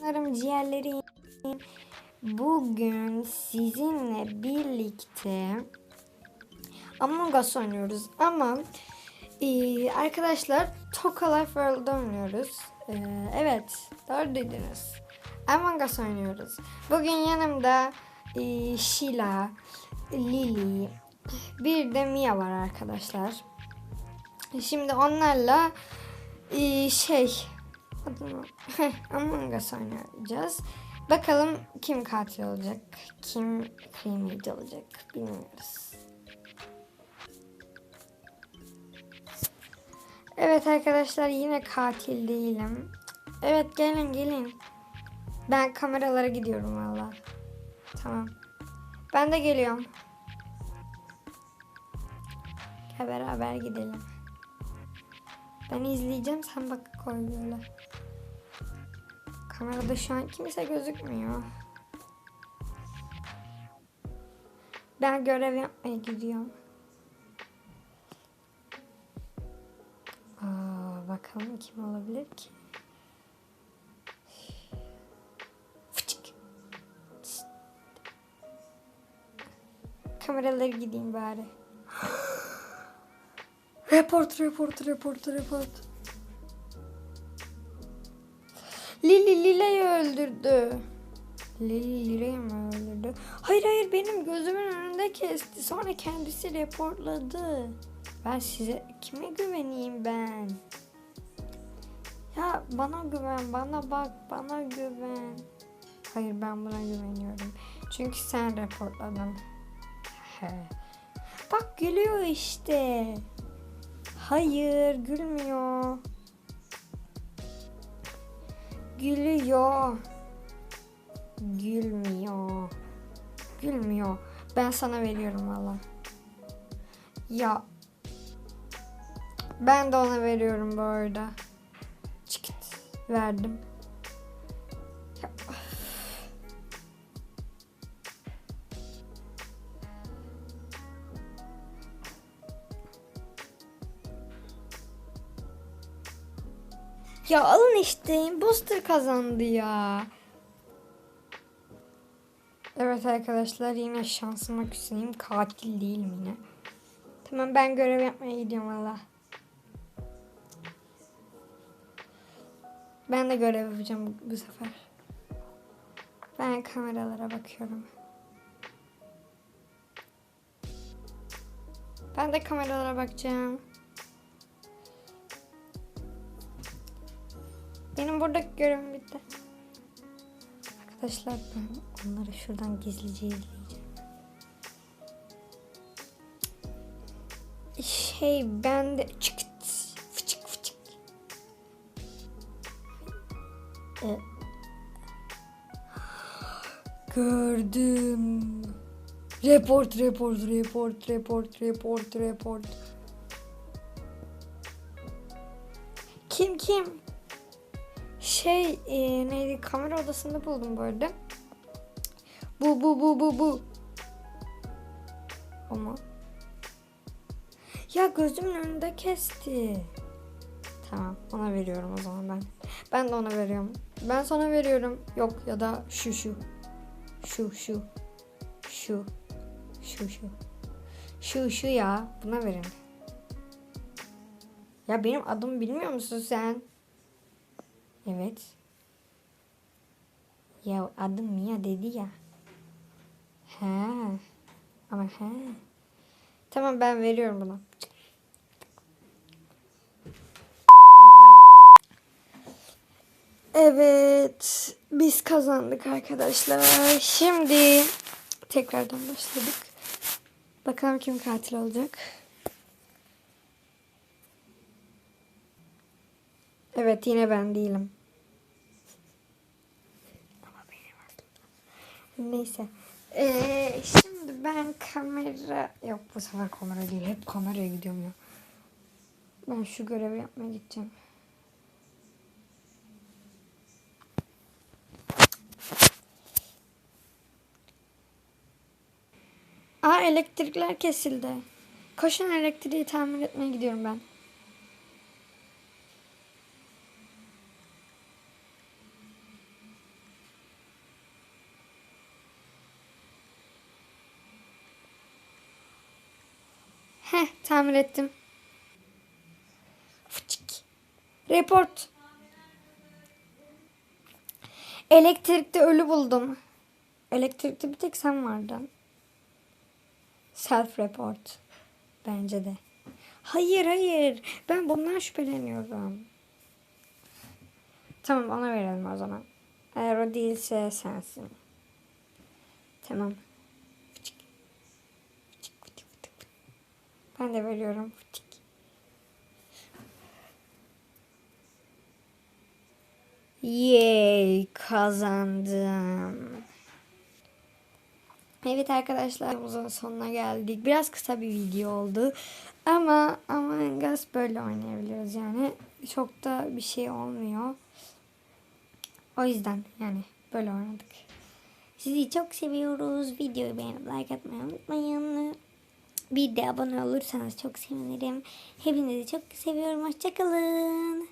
Canlarım ciğerlerim. Bugün sizinle birlikte Among Us oynuyoruz ama e, arkadaşlar Toka Life World'da oynuyoruz. E, evet doğru duydunuz. Among Us oynuyoruz. Bugün yanımda e, Sheila, Lily, bir de Mia var arkadaşlar. Şimdi onlarla e, şey adını Among Us oynayacağız. Bakalım kim katil olacak, kim cremate olacak bilmiyoruz. Evet arkadaşlar yine katil değilim. Evet gelin gelin. Ben kameralara gidiyorum valla. Tamam. Ben de geliyorum. Gel beraber gidelim. Ben izleyeceğim sen bak koy. Kamerada şu an kimse gözükmüyor. Ben görev yapmaya gidiyorum. Aa, bakalım kim olabilir ki? Fıçık. Çıt. Kameraları gideyim bari. report, report, report, report. Lili Lile'yi öldürdü. Lili Lile'yi mi öldürdü? Hayır hayır benim gözümün önünde kesti. Sonra kendisi reportladı. Ben size kime güveneyim ben? Ya bana güven, bana bak, bana güven. Hayır ben buna güveniyorum. Çünkü sen reportladın. Bak gülüyor işte. Hayır gülmüyor. Gülüyor. Gülmüyor. Gülmüyor. Ben sana veriyorum valla. Ya. Ben de ona veriyorum bu arada. Çıkıt. Verdim. Ya alın işte. Imposter kazandı ya. Evet arkadaşlar yine şansıma küseyim. Katil değilim yine. Tamam ben görev yapmaya gidiyorum valla. Ben de görev yapacağım bu, bu sefer. Ben kameralara bakıyorum. Ben de kameralara bakacağım. Benim burada görevim bitti. Arkadaşlar ben onları şuradan gizlice izleyeceğim. Şey ben de çık fıçık fıçık. Ee, gördüm. Report, report, report, report, report, report. Kim kim? Şey e, neydi kamera odasında buldum bu arada. Bu bu bu bu bu. Ama. Ya gözümün önünde kesti. Tamam ona veriyorum o zaman ben. Ben de ona veriyorum. Ben sana veriyorum. Yok ya da şu şu. Şu şu. Şu. Şu şu. Şu şu ya. Buna verin. Ya benim adımı bilmiyor musun sen? Evet. Ya adım Mia dedi ya. He. Ama he. Tamam ben veriyorum buna. Evet. Biz kazandık arkadaşlar. Şimdi tekrardan başladık. Bakalım kim katil olacak. Evet yine ben değilim. Neyse. Ee, şimdi ben kamera... Yok bu sefer kamera değil. Hep kameraya gidiyorum ya. Ben şu görevi yapmaya gideceğim. Aa elektrikler kesildi. Koşun elektriği tamir etmeye gidiyorum ben. Heh tamir ettim. Fıçık. Report. Elektrikte ölü buldum. Elektrikte bir tek sen vardın. Self report. Bence de. Hayır hayır. Ben bundan şüpheleniyorum. Tamam ona verelim o zaman. Eğer o değilse sensin. Tamam. Fıçık. Fıçık, fıçık, fıçık, fıçık. Ben de veriyorum. Fıçık. Yay kazandım. Evet arkadaşlar videomuzun sonuna geldik. Biraz kısa bir video oldu. Ama ama Us böyle oynayabiliyoruz yani. Çok da bir şey olmuyor. O yüzden yani böyle oynadık. Sizi çok seviyoruz. Videoyu beğenip like atmayı unutmayın. Bir de abone olursanız çok sevinirim. Hepinizi çok seviyorum. Hoşçakalın.